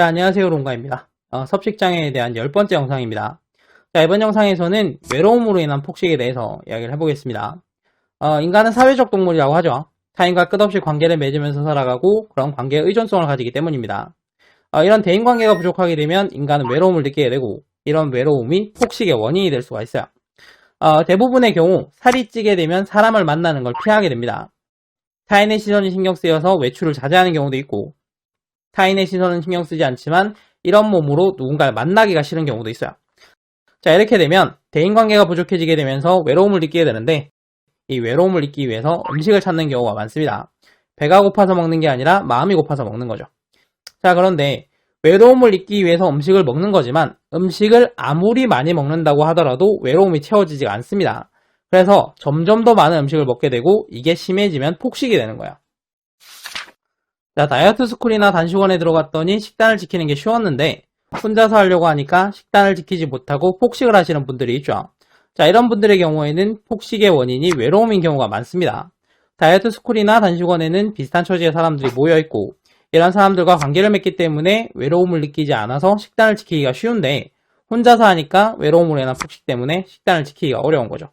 자, 안녕하세요. 롱가입니다. 어, 섭식장애에 대한 열 번째 영상입니다. 자, 이번 영상에서는 외로움으로 인한 폭식에 대해서 이야기를 해보겠습니다. 어, 인간은 사회적 동물이라고 하죠. 타인과 끝없이 관계를 맺으면서 살아가고 그런 관계의 의존성을 가지기 때문입니다. 어, 이런 대인관계가 부족하게 되면 인간은 외로움을 느끼게 되고 이런 외로움이 폭식의 원인이 될 수가 있어요. 어, 대부분의 경우 살이 찌게 되면 사람을 만나는 걸 피하게 됩니다. 타인의 시선이 신경 쓰여서 외출을 자제하는 경우도 있고 타인의 시선은 신경 쓰지 않지만 이런 몸으로 누군가를 만나기가 싫은 경우도 있어요. 자, 이렇게 되면 대인관계가 부족해지게 되면서 외로움을 느끼게 되는데 이 외로움을 잊기 위해서 음식을 찾는 경우가 많습니다. 배가 고파서 먹는 게 아니라 마음이 고파서 먹는 거죠. 자, 그런데 외로움을 잊기 위해서 음식을 먹는 거지만 음식을 아무리 많이 먹는다고 하더라도 외로움이 채워지지가 않습니다. 그래서 점점 더 많은 음식을 먹게 되고 이게 심해지면 폭식이 되는 거야. 자, 다이어트 스쿨이나 단식원에 들어갔더니 식단을 지키는 게 쉬웠는데 혼자서 하려고 하니까 식단을 지키지 못하고 폭식을 하시는 분들이 있죠. 자, 이런 분들의 경우에는 폭식의 원인이 외로움인 경우가 많습니다. 다이어트 스쿨이나 단식원에는 비슷한 처지의 사람들이 모여 있고 이런 사람들과 관계를 맺기 때문에 외로움을 느끼지 않아서 식단을 지키기가 쉬운데 혼자서 하니까 외로움으로 인한 폭식 때문에 식단을 지키기가 어려운 거죠.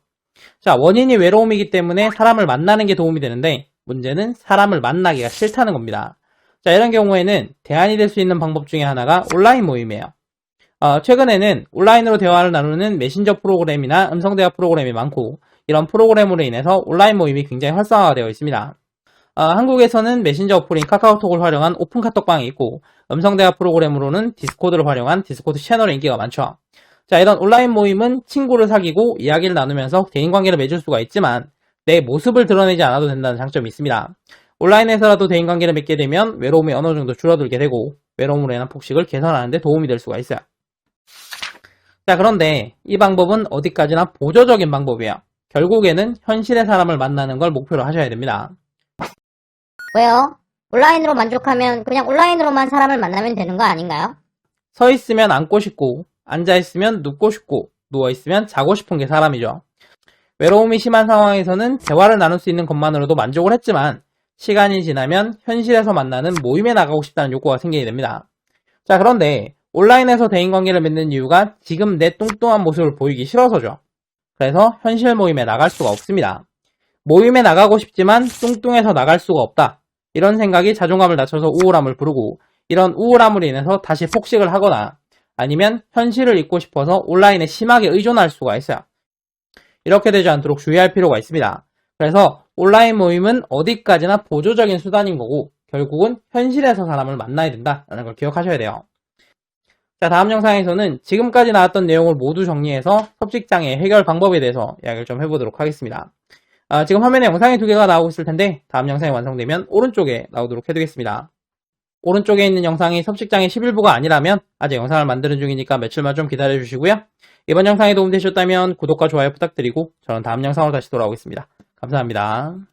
자, 원인이 외로움이기 때문에 사람을 만나는 게 도움이 되는데 문제는 사람을 만나기가 싫다는 겁니다. 자, 이런 경우에는 대안이 될 수 있는 방법 중에 하나가 온라인 모임이에요. 어, 최근에는 온라인으로 대화를 나누는 메신저 프로그램이나 음성대화 프로그램이 많고 이런 프로그램으로 인해서 온라인 모임이 굉장히 활성화되어 있습니다. 어, 한국에서는 메신저 어플인 카카오톡을 활용한 오픈 카톡방이 있고 음성대화 프로그램으로는 디스코드를 활용한 디스코드 채널의 인기가 많죠. 자, 이런 온라인 모임은 친구를 사귀고 이야기를 나누면서 대인관계를 맺을 수가 있지만 내 모습을 드러내지 않아도 된다는 장점이 있습니다. 온라인에서라도 대인관계를 맺게 되면 외로움이 어느 정도 줄어들게 되고 외로움으로 인한 폭식을 개선하는 데 도움이 될 수가 있어요. 자, 그런데 이 방법은 어디까지나 보조적인 방법이에요. 결국에는 현실의 사람을 만나는 걸 목표로 하셔야 됩니다. 왜요? 온라인으로 만족하면 그냥 온라인으로만 사람을 만나면 되는 거 아닌가요? 서 있으면 앉고 싶고, 앉아 있으면 눕고 싶고, 누워 있으면 자고 싶은 게 사람이죠. 외로움이 심한 상황에서는 대화를 나눌 수 있는 것만으로도 만족을 했지만, 시간이 지나면 현실에서 만나는 모임에 나가고 싶다는 욕구가 생기게 됩니다. 자, 그런데 온라인에서 대인관계를 맺는 이유가 지금 내 뚱뚱한 모습을 보이기 싫어서죠. 그래서 현실 모임에 나갈 수가 없습니다. 모임에 나가고 싶지만 뚱뚱해서 나갈 수가 없다. 이런 생각이 자존감을 낮춰서 우울함을 부르고 이런 우울함으로 인해서 다시 폭식을 하거나 아니면 현실을 잊고 싶어서 온라인에 심하게 의존할 수가 있어요. 이렇게 되지 않도록 주의할 필요가 있습니다. 그래서 온라인 모임은 어디까지나 보조적인 수단인 거고 결국은 현실에서 사람을 만나야 된다라는 걸 기억하셔야 돼요. 자, 다음 영상에서는 지금까지 나왔던 내용을 모두 정리해서 섭식장애 해결 방법에 대해서 이야기를 좀 해보도록 하겠습니다. 아, 지금 화면에 영상이 두 개가 나오고 있을 텐데 다음 영상이 완성되면 오른쪽에 나오도록 해두겠습니다. 오른쪽에 있는 영상이 섭식장애 11부가 아니라면 아직 영상을 만드는 중이니까 며칠만 좀 기다려 주시고요. 이번 영상이 도움되셨다면 구독과 좋아요 부탁드리고 저는 다음 영상으로 다시 돌아오겠습니다. 감사합니다.